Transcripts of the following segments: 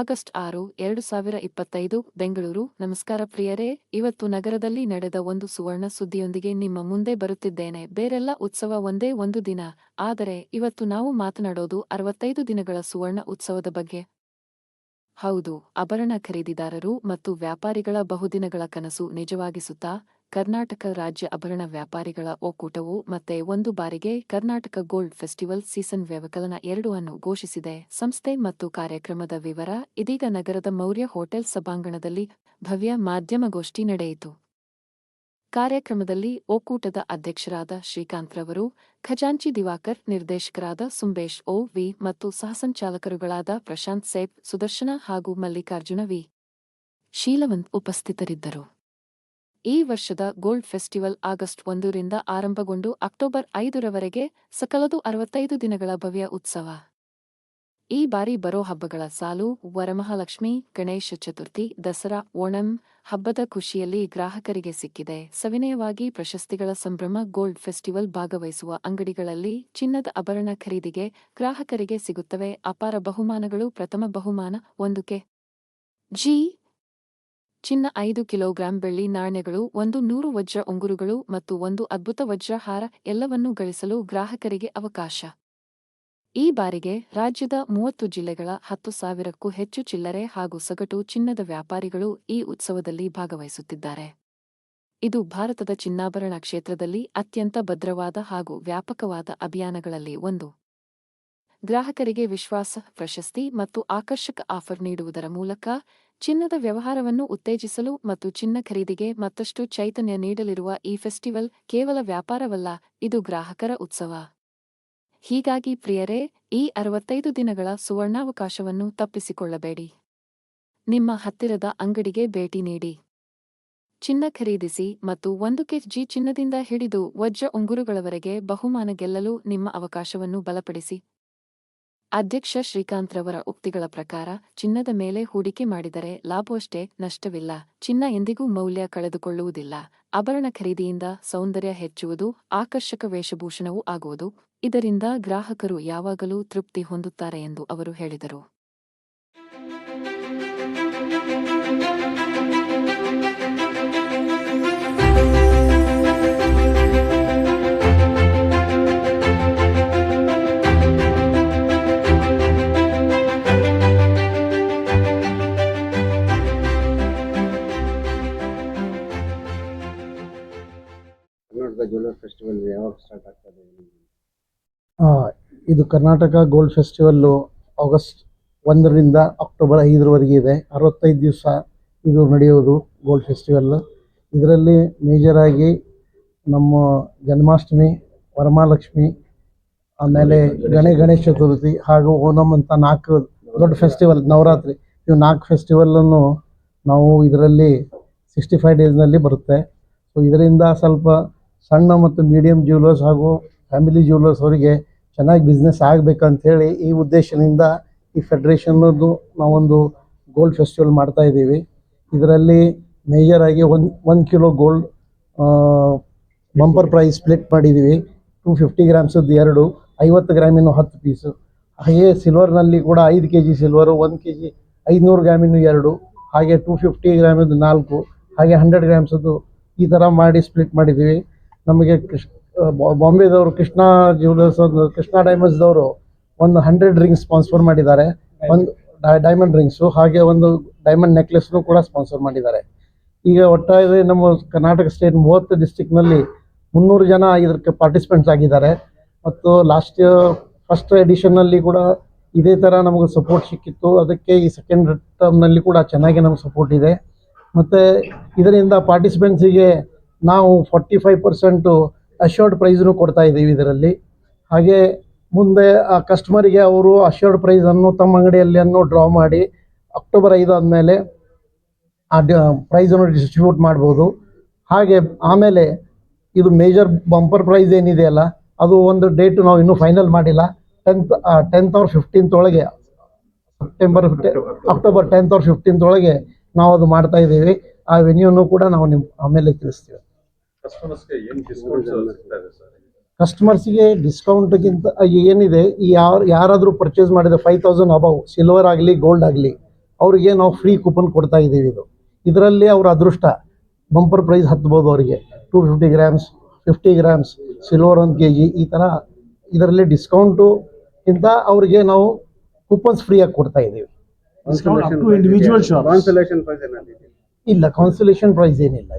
August ಆರು, ಎರಡು ಸಾವಿರ ಇಪ್ಪತ್ತೈದು, ಬೆಂಗಳೂರು. ನಮಸ್ಕಾರ ಪ್ರಿಯರೇ, ಇವತ್ತು ನಗರದಲ್ಲಿ ನಡೆದ ಒಂದು ಸುವರ್ಣ ಸುದ್ದಿಯೊಂದಿಗೆ ನಿಮ್ಮ ಮುಂದೆ ಬರುತ್ತಿದ್ದೇನೆ. ಬೇರೆಲ್ಲ ಉತ್ಸವ ಒಂದೇ ಒಂದು ದಿನ, ಆದರೆ ಇವತ್ತು ನಾವು ಮಾತನಾಡೋದು ಅರವತ್ತೈದು ದಿನಗಳ ಸುವರ್ಣ ಉತ್ಸವದ ಬಗ್ಗೆ. ಹೌದು, ಆಭರಣ ಖರೀದಿದಾರರು ಮತ್ತು ವ್ಯಾಪಾರಿಗಳ ಬಹುದಿನಗಳ ಕನಸು ನಿಜವಾಗಿಸುತ್ತಾ ಕರ್ನಾಟಕ ರಾಜ್ಯ ಆಭರಣ ವ್ಯಾಪಾರಿಗಳ ಒಕ್ಕೂಟವು ಮತ್ತೆ ಒಂದು ಬಾರಿಗೆ ಕರ್ನಾಟಕ ಗೋಲ್ಡ್ ಫೆಸ್ಟಿವಲ್ ಸೀಸನ್ ವ್ಯವಕಲನ ಎರಡು ಅನ್ನು ಘೋಷಿಸಿದೆ. ಸಂಸ್ಥೆ ಮತ್ತು ಕಾರ್ಯಕ್ರಮದ ವಿವರ ಇದೀಗ ನಗರದ ಮೌರ್ಯ ಹೋಟೆಲ್ ಸಭಾಂಗಣದಲ್ಲಿ ಭವ್ಯ ಮಾಧ್ಯಮಗೋಷ್ಠಿ ನಡೆಯಿತು. ಕಾರ್ಯಕ್ರಮದಲ್ಲಿ ಒಕ್ಕೂಟದ ಅಧ್ಯಕ್ಷರಾದ ಶ್ರೀಕಾಂತ್ರವರು ಖಜಾಂಚಿ ದಿವಾಕರ್, ನಿರ್ದೇಶಕರಾದ ಸುಂಬೇಶ್ ಓ ವಿ ಮತ್ತು ಸಹಸಂಚಾಲಕರುಗಳಾದ ಪ್ರಶಾಂತ್ ಸೇಬ್, ಸುದರ್ಶನ ಹಾಗೂ ಮಲ್ಲಿಕಾರ್ಜುನ ವಿ. ಶೀಲವಂತ್ ಉಪಸ್ಥಿತರಿದ್ದರು. ಈ ವರ್ಷದ ಗೋಲ್ಡ್ ಫೆಸ್ಟಿವಲ್ ಆಗಸ್ಟ್ ಒಂದರಿಂದ ಆರಂಭಗೊಂಡು ಅಕ್ಟೋಬರ್ ಐದರವರೆಗೆ ಸಕಲದು ಅರವತ್ತೈದು ದಿನಗಳ ಭವ್ಯ ಉತ್ಸವ. ಈ ಬಾರಿ ಬರೋ ಹಬ್ಬಗಳ ಸಾಲು ವರಮಹಾಲಕ್ಷ್ಮಿ, ಗಣೇಶ ಚತುರ್ಥಿ, ದಸರಾ, ಓಣಂ ಹಬ್ಬದ ಖುಷಿಯಲ್ಲಿ ಗ್ರಾಹಕರಿಗೆ ಸಿಕ್ಕಿದೆ. ಸವಿನಯವಾಗಿ ಪ್ರಶಸ್ತಿಗಳ ಸಂಭ್ರಮ ಗೋಲ್ಡ್ ಫೆಸ್ಟಿವಲ್ ಭಾಗವಹಿಸುವ ಅಂಗಡಿಗಳಲ್ಲಿ ಚಿನ್ನದ ಆಭರಣ ಖರೀದಿಗೆ ಗ್ರಾಹಕರಿಗೆ ಸಿಗುತ್ತವೆ. ಅಪಾರ ಬಹುಮಾನಗಳು, ಪ್ರಥಮ ಬಹುಮಾನ, ಒಂದು ಕೆ. ಜಿ. ಚಿನ್ನ ಐದು ಕಿಲೋಗ್ರಾಂ ಬೆಳ್ಳಿ ನಾಣ್ಯಗಳು, ಒಂದು ನೂರು ವಜ್ರ ಉಂಗುರುಗಳು ಮತ್ತು ಒಂದು ಅದ್ಭುತ ವಜ್ರ ಹಾರ ಎಲ್ಲವನ್ನೂ ಗಳಿಸಲು ಗ್ರಾಹಕರಿಗೆ ಅವಕಾಶ. ಈ ಬಾರಿಗೆ ರಾಜ್ಯದ ಮೂವತ್ತು ಜಿಲ್ಲೆಗಳ ಹತ್ತು ಸಾವಿರಕ್ಕೂ ಹೆಚ್ಚು ಚಿಲ್ಲರೆ ಹಾಗೂ ಸಗಟು ಚಿನ್ನದ ವ್ಯಾಪಾರಿಗಳು ಈ ಉತ್ಸವದಲ್ಲಿ ಭಾಗವಹಿಸುತ್ತಿದ್ದಾರೆ. ಇದು ಭಾರತದ ಚಿನ್ನಾಭರಣ ಕ್ಷೇತ್ರದಲ್ಲಿ ಅತ್ಯಂತ ಭದ್ರವಾದ ಹಾಗೂ ವ್ಯಾಪಕವಾದ ಅಭಿಯಾನಗಳಲ್ಲಿ ಒಂದು. ಗ್ರಾಹಕರಿಗೆ ವಿಶ್ವಾಸ, ಪ್ರಶಸ್ತಿ ಮತ್ತು ಆಕರ್ಷಕ ಆಫರ್ ನೀಡುವುದರ ಮೂಲಕ ಚಿನ್ನದ ವ್ಯವಹಾರವನ್ನು ಉತ್ತೇಜಿಸಲು ಮತ್ತು ಚಿನ್ನ ಖರೀದಿಗೆ ಮತ್ತಷ್ಟು ಚೈತನ್ಯ ನೀಡಲಿರುವ ಈ ಫೆಸ್ಟಿವಲ್ ಕೇವಲ ವ್ಯಾಪಾರವಲ್ಲ, ಇದು ಗ್ರಾಹಕರ ಉತ್ಸವ. ಹೀಗಾಗಿ ಪ್ರಿಯರೇ, ಈ ಅರವತ್ತೈದು ದಿನಗಳ ಸುವರ್ಣಾವಕಾಶವನ್ನು ತಪ್ಪಿಸಿಕೊಳ್ಳಬೇಡಿ. ನಿಮ್ಮ ಹತ್ತಿರದ ಅಂಗಡಿಗೆ ಭೇಟಿ ನೀಡಿ. ಚಿನ್ನ ಖರೀದಿಸಿ ಮತ್ತು ಒಂದು ಕೆಜಿ ಚಿನ್ನದಿಂದ ಹಿಡಿದು ವಜ್ರ ಉಂಗುರುಗಳವರೆಗೆ ಬಹುಮಾನ ಗೆಲ್ಲಲು ನಿಮ್ಮ ಅವಕಾಶವನ್ನು ಬಲಪಡಿಸಿ. ಅಧ್ಯಕ್ಷ ಶ್ರೀಕಾಂತ್ರವರ ಉಕ್ತಿಗಳ ಪ್ರಕಾರ, ಚಿನ್ನದ ಮೇಲೆ ಹೂಡಿಕೆ ಮಾಡಿದರೆ ಲಾಭವಷ್ಟೇ ನಷ್ಟವಿಲ್ಲ. ಚಿನ್ನ ಎಂದಿಗೂ ಮೌಲ್ಯ ಕಳೆದುಕೊಳ್ಳುವುದಿಲ್ಲ. ಆಭರಣ ಖರೀದಿಯಿಂದ ಸೌಂದರ್ಯ ಹೆಚ್ಚುವುದು ಆಕರ್ಷಕ ವೇಷಭೂಷಣವೂ ಆಗುವುದು. ಇದರಿಂದ ಗ್ರಾಹಕರು ಯಾವಾಗಲೂ ತೃಪ್ತಿ ಹೊಂದುತ್ತಾರೆ ಎಂದು ಅವರು ಹೇಳಿದರು. ಕರ್ನಾಟಕ ಫೆಸ್ಟಿವಲ್ ಯಾವಾಗ ಸ್ಟಾರ್ಟ್ ಆಗ್ತದೆ ಇದು ಕರ್ನಾಟಕ ಗೋಲ್ಡ್ ಫೆಸ್ಟಿವಲ್ಲು ಆಗಸ್ಟ್ ಒಂದರಿಂದ ಅಕ್ಟೋಬರ್ ಐದರವರೆಗೆ ಇದೆ. ಅರವತ್ತೈದು ದಿವಸ ಇದು ನಡೆಯೋದು ಗೋಲ್ಡ್ ಫೆಸ್ಟಿವಲ್ ಇದರಲ್ಲಿ ಮೇಜರಾಗಿ ನಮ್ಮ ಜನ್ಮಾಷ್ಟಮಿ, ವರಮಹಾಲಕ್ಷ್ಮಿ, ಆಮೇಲೆ ಗಣೇ, ಗಣೇಶ ಚತುರ್ಥಿ ಹಾಗೂ ಓಣಂ ಅಂತ ನಾಲ್ಕು ದೊಡ್ಡ ಫೆಸ್ಟಿವಲ್ ನವರಾತ್ರಿ. ಇವು ನಾಲ್ಕು ಫೆಸ್ಟಿವಲನ್ನು ನಾವು ಇದರಲ್ಲಿ ಸಿಕ್ಸ್ಟಿ ಫೈವ್ ಡೇಸ್ನಲ್ಲಿ ಬರುತ್ತೆ. ಸೊ ಇದರಿಂದ ಸ್ವಲ್ಪ ಸಣ್ಣ ಮತ್ತು ಮೀಡಿಯಂ ಜ್ಯುವೆಲರ್ಸ್ ಹಾಗೂ ಫ್ಯಾಮಿಲಿ ಜ್ಯುವೆಲರ್ಸ್ ಅವರಿಗೆ ಚೆನ್ನಾಗಿ ಬಿಸ್ನೆಸ್ ಆಗಬೇಕಂತೇಳಿ ಈ ಉದ್ದೇಶದಿಂದ ಈ ಫೆಡ್ರೇಷನ್ನದು ನಾವೊಂದು ಗೋಲ್ಡ್ ಫೆಸ್ಟಿವಲ್ ಮಾಡ್ತಾ ಇದ್ದೀವಿ. ಇದರಲ್ಲಿ ಮೇಜರಾಗಿ one one kilo gold bumper prize split ಮಾಡಿದ್ದೀವಿ. ಟೂ ಫಿಫ್ಟಿ ಗ್ರಾಮ್ಸದ್ದು ಎರಡು, ಐವತ್ತು ಗ್ರಾಮಿನ ಹತ್ತು ಪೀಸು ಹಾಗೆ ಸಿಲ್ವರ್ನಲ್ಲಿ ಕೂಡ ಐದು ಕೆ ಜಿ ಸಿಲ್ವರು ಒಂದು ಕೆ ಜಿ ಐದುನೂರು ಗ್ರಾಮಿನ ಎರಡು, ಹಾಗೆ ಟೂ ಫಿಫ್ಟಿ ಗ್ರಾಮಿದ್ದು ನಾಲ್ಕು, ಹಾಗೆ ಹಂಡ್ರೆಡ್ ಗ್ರಾಮ್ಸದ್ದು ಈ ಥರ ಮಾಡಿ ಸ್ಪ್ಲಿಟ್ ಮಾಡಿದ್ದೀವಿ. ನಮಗೆ ಕೃಷ್ ಬಾಂಬೆದವರು, ಕೃಷ್ಣ ಜ್ಯುವೆಲರ್ಸ್ ಒಂದು, ಕೃಷ್ಣ ಡೈಮಂಡ್ಸ್ದವರು ಒಂದು ಹಂಡ್ರೆಡ್ ರಿಂಗ್ಸ್ ಸ್ಪಾನ್ಸರ್ ಮಾಡಿದ್ದಾರೆ. ಒಂದು ಡೈಮಂಡ್ ರಿಂಗ್ಸು ಹಾಗೆ ಒಂದು ಡೈಮಂಡ್ ನೆಕ್ಲೆಸ್ನು ಕೂಡ ಸ್ಪಾನ್ಸರ್ ಮಾಡಿದ್ದಾರೆ. ಈಗ ಒಟ್ಟಾಗಿ ನಮ್ಮ ಕರ್ನಾಟಕ ಸ್ಟೇಟ್ ಮೂವತ್ತು ಡಿಸ್ಟಿಕ್ನಲ್ಲಿ ಮುನ್ನೂರು ಜನ ಇದಕ್ಕೆ ಪಾರ್ಟಿಸಿಪೆಂಟ್ಸ್ ಆಗಿದ್ದಾರೆ. ಮತ್ತು ಲಾಸ್ಟ್ ಫಸ್ಟ್ ಎಡಿಷನ್ನಲ್ಲಿ ಕೂಡ ಇದೇ ಥರ ನಮಗೆ ಸಪೋರ್ಟ್ ಸಿಕ್ಕಿತ್ತು. ಅದಕ್ಕೆ ಈ ಸೆಕೆಂಡ್ ಟರ್ಮ್ನಲ್ಲಿ ಕೂಡ ಚೆನ್ನಾಗಿ ನಮಗೆ ಸಪೋರ್ಟ್ ಇದೆ. ಮತ್ತು ಇದರಿಂದ ಪಾರ್ಟಿಸಿಪೆಂಟ್ಸಿಗೆ ನಾವು ಫಾರ್ಟಿ ಫೈವ್ ಪರ್ಸೆಂಟು ಅಶೋರ್ಡ್ ಪ್ರೈಸ್ನು ಕೊಡ್ತಾ ಇದ್ದೀವಿ ಇದರಲ್ಲಿ. ಹಾಗೆ ಮುಂದೆ ಆ ಕಸ್ಟಮರಿಗೆ ಅವರು ಅಶೋರ್ಡ್ ಪ್ರೈಸನ್ನು ತಮ್ಮ ಅಂಗಡಿಯಲ್ಲಿ ಡ್ರಾ ಮಾಡಿ ಅಕ್ಟೋಬರ್ ಐದು ಆದಮೇಲೆ ಆ ಪ್ರೈಸನ್ನು ಡಿಸ್ಟ್ರಿಬ್ಯೂಟ್ ಮಾಡ್ಬೋದು. ಹಾಗೆ ಆಮೇಲೆ ಇದು ಮೇಜರ್ ಬಂಪರ್ ಪ್ರೈಸ್ ಏನಿದೆಯಲ್ಲ ಅದು ಒಂದು ಡೇಟು ನಾವು ಇನ್ನೂ ಫೈನಲ್ ಮಾಡಿಲ್ಲ. ಟೆಂತ್ ಟೆಂತ್ ಅವ್ರ ಫಿಫ್ಟೀನ್ತ್ ಒಳಗೆ ಸೆಪ್ಟೆಂಬರ್ ಅಕ್ಟೋಬರ್ ಟೆಂತ್ ಅವ್ರ ಫಿಫ್ಟೀನ್ತ್ ಒಳಗೆ ನಾವು ಅದು ಮಾಡ್ತಾ ಇದ್ದೀವಿ. ಆ ವೆನ್ಯೂನು ಕೂಡ ನಾವು ನಿಮ್ಮ ಆಮೇಲೆ ತಿಳಿಸ್ತೀವಿ. ಕಸ್ಟಮರ್ಸ್ಗೆ ಏನು ಡಿಸ್ಕೌಂಟ್ ಗಿಂತ ಸರ್? ಕಸ್ಟಮರ್ಸಿಗೆ ಡಿಸ್ಕೌಂಟ್ಗಿಂತ ಏನಿದೆ? ಈ ಯಾರು ಯಾರಾದರೂ ಪರ್ಚೇಸ್ ಮಾಡಿದ ಫೈವ್ ತೌಸಂಡ್ ಅಬವ್ ಸಿಲ್ವರ್ ಆಗಲಿ ಗೋಲ್ಡ್ ಆಗಲಿ ಅವ್ರಿಗೆ ನಾವು ಫ್ರೀ ಕೂಪನ್ ಕೊಡ್ತಾ ಇದ್ದೀವಿ ಇದು. ಇದರಲ್ಲಿ ಅವ್ರ ಅದೃಷ್ಟ ಬಂಪರ್ ಪ್ರೈಸ್ ಹತ್ಬೋದು ಅವರಿಗೆ. Two fifty grams fifty grams silver ಒಂದು ಕೆ ಜಿ ಈ ಥರ ಇದರಲ್ಲಿ ಡಿಸ್ಕೌಂಟು ಇಂತ ಅವ್ರಿಗೆ ನಾವು ಕೂಪನ್ಸ್ ಫ್ರೀಯಾಗಿ ಕೊಡ್ತಾ ಇದ್ದೀವಿ. ಇಲ್ಲ ಕಾನ್ಸಲೇಷನ್ ಪ್ರೈಸ್ ಏನಿಲ್ಲ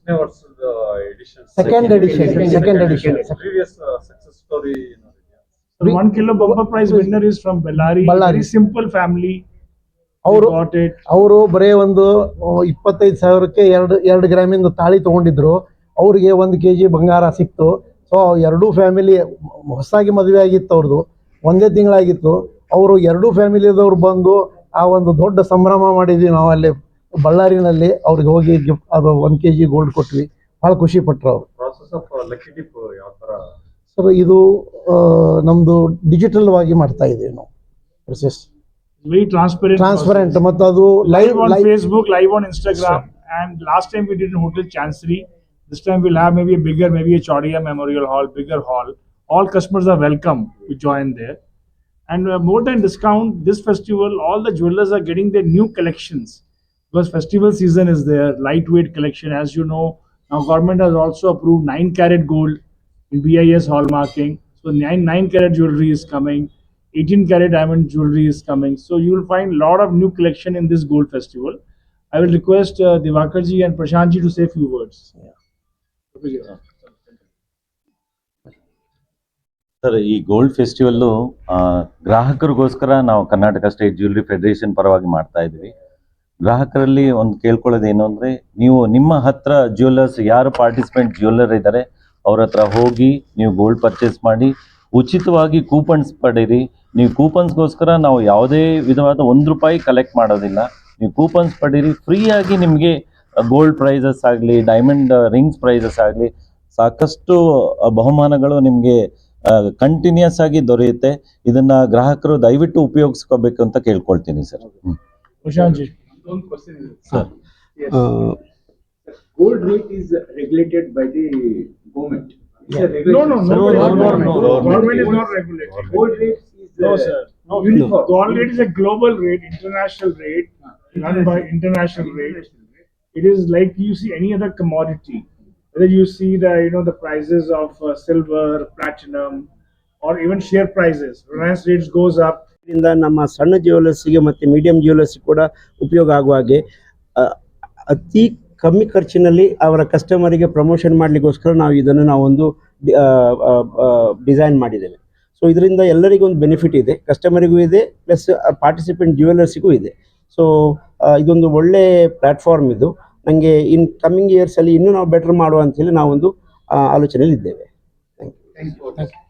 ಎಷ್ಟನೇ ವರ್ಷದ edition second edition second edition previous success story kilo bumper prize winner is from Bellary. Bellary. Very simple family. ಅವರು. ಅವರು ಬರೇ ಒಂದು ಇಪ್ಪತ್ತೈದು ಸಾವಿರಕ್ಕೆ ಎರಡು ಎರಡು ಗ್ರಾಮಿಂದ ತಾಳಿ ತಗೊಂಡಿದ್ರು. ಅವ್ರಿಗೆ ಒಂದು ಕೆ ಜಿ ಬಂಗಾರ ಸಿಕ್ತು. ಸೊ ಎರಡೂ ಫ್ಯಾಮಿಲಿ ಹೊಸದಾಗಿ ಮದುವೆ ಆಗಿತ್ತು ಅವ್ರದ್ದು ಒಂದೇ ತಿಂಗಳಾಗಿತ್ತು. ಅವರು ಎರಡೂ ಫ್ಯಾಮಿಲಿದವ್ರು ಬಂದು ಆ ಒಂದು ದೊಡ್ಡ ಸಂಭ್ರಮ ಮಾಡಿದ್ವಿ ನಾವು ಅಲ್ಲಿ ಬಳ್ಳಾರಿನಲ್ಲಿ ಅವ್ರಿಗೆ ಹೋಗಿ ಗಿಫ್ಟ್ ಅದು ಒಂದು ಕೆ ಜಿ ಗೋಲ್ಡ್ ಕೊಟ್ವಿ ಭಾಳ ಖುಷಿ ಪಟ್ರು ಅವರು ಪ್ರಾಸೆಸ್ ಆಫ್ ಲಕ್ಕಿ ಟಿಪ್ ಯಾವ ತರ ಸರ್ ಇದು ಆ, ನಮ್ದು ಡಿಜಿಟಲ್ ವಾಗಿ ಮಾಡ್ತಾ ಇದ್ದೀವಿ ನಾವು ಪ್ರೊಸೆಸ್ ಟ್ರಾನ್ಸ್ಪರೆಂಟ್. ಮತ್ತು ಅದು live Facebook live on Instagram. And last time we did in Hotel Chancery. This time we'll have maybe a bigger, maybe a Chaudiya Memorial Hall, bigger hall. All customers are welcome to join there. And uh, more than discount, this festival, all the jewelers are getting their new collections because festival season is there. Lightweight collection, as you know, now government has also approved nine carat gold in BIS hallmarking. So nine nine carat jewelry is coming. 18 carat diamond jewelry is coming. So you will find a lot of new collection in this gold festival. I will request uh, Divakarji and Prashantji to say a few words. Sir ಈ gold festival ಗ್ರಾಹಕರಿಗೋಸ್ಕರ ನಾವು Karnataka state jewellery federation ಪರವಾಗಿ ಮಾಡ್ತಾ ಇದ್ವಿ ಗ್ರಾಹಕರಲ್ಲಿ ಒಂದು ಕೇಳ್ಕೊಳ್ಳೋದು ಏನು ಅಂದರೆ, ನೀವು ನಿಮ್ಮ ಹತ್ರ ಜ್ಯುವೆಲ್ಲರ್ಸ್ ಯಾರು ಪಾರ್ಟಿಸಿಪೆಂಟ್ ಜ್ಯುವೆಲ್ಲರ್ ಇದ್ದಾರೆ ಅವ್ರ ಹತ್ರ ಹೋಗಿ ನೀವು ಗೋಲ್ಡ್ ಪರ್ಚೇಸ್ ಮಾಡಿ, ಉಚಿತವಾಗಿ ಕೂಪನ್ಸ್ ಪಡೀರಿ. ನೀವು ಕೂಪನ್ಸ್ಗೋಸ್ಕರ ನಾವು ಯಾವುದೇ ವಿಧವಾದ ಒಂದು ರೂಪಾಯಿ ಕಲೆಕ್ಟ್ ಮಾಡೋದಿಲ್ಲ. ನೀವು ಕೂಪನ್ಸ್ ಪಡೀರಿ, ಫ್ರೀಯಾಗಿ ನಿಮಗೆ ಗೋಲ್ಡ್ ಪ್ರೈಸಸ್ ಆಗಲಿ ಡೈಮಂಡ್ ರಿಂಗ್ಸ್ ಪ್ರೈಸಸ್ ಆಗಲಿ, ಸಾಕಷ್ಟು ಬಹುಮಾನಗಳು ನಿಮಗೆ ಕಂಟಿನ್ಯೂಸ್ ಆಗಿ ದೊರೆಯುತ್ತೆ. ಇದನ್ನ ಗ್ರಾಹಕರು ದಯವಿಟ್ಟು ಉಪಯೋಗಿಸ್ಕೋಬೇಕು ಅಂತ ಕೇಳ್ಕೊಳ್ತೀನಿ sir. Prashantji. Sir gold rate is regulated by the government. It's a No, no, no, no, no, no, no, Government is not regulated. Gold rate is. No, uh, sir. No, Uniform. Gold rate is a global rate, international rate, run by international rate. It is like you see any other commodity. Whether you see the, you know, the prices of uh, silver, platinum, or even share prices. Reliance rates goes up. ಇದರಿಂದ ನಮ್ಮ ಸಣ್ಣ ಜ್ಯುವೆಲ್ಲರ್ಸಿಗೆ ಮತ್ತು medium jewellers ಕೂಡ ಉಪಯೋಗ ಆಗುವ ಹಾಗೆ ಅತಿ ಕಮ್ಮಿ ಖರ್ಚಿನಲ್ಲಿ ಅವರ ಕಸ್ಟಮರಿಗೆ ಪ್ರಮೋಷನ್ ಮಾಡಲಿಕ್ಕೋಸ್ಕರ ನಾವು ಇದನ್ನು ನಾವೊಂದು ಡಿಸೈನ್ ಮಾಡಿದ್ದೇವೆ. ಸೊ ಇದರಿಂದ ಎಲ್ಲರಿಗೂ ಒಂದು ಬೆನಿಫಿಟ್ ಇದೆ. ಕಸ್ಟಮರಿಗೂ ಇದೆ ಪ್ಲಸ್ ಪಾರ್ಟಿಸಿಪೆಂಟ್ ಜ್ಯುವೆಲರ್ಸಿಗೂ ಇದೆ. ಸೊ ಇದೊಂದು ಒಳ್ಳೆ ಪ್ಲಾಟ್ಫಾರ್ಮ್ ಇದು. ನನಗೆ ಇನ್ ಕಮ್ಮಿಂಗ್ ಇಯರ್ಸಲ್ಲಿ ಇನ್ನೂ ನಾವು ಬೆಟರ್ ಮಾಡುವ ಅಂತೇಳಿ ನಾವೊಂದು ಆಲೋಚನೆಯಲ್ಲಿ ಇದ್ದೇವೆ thank you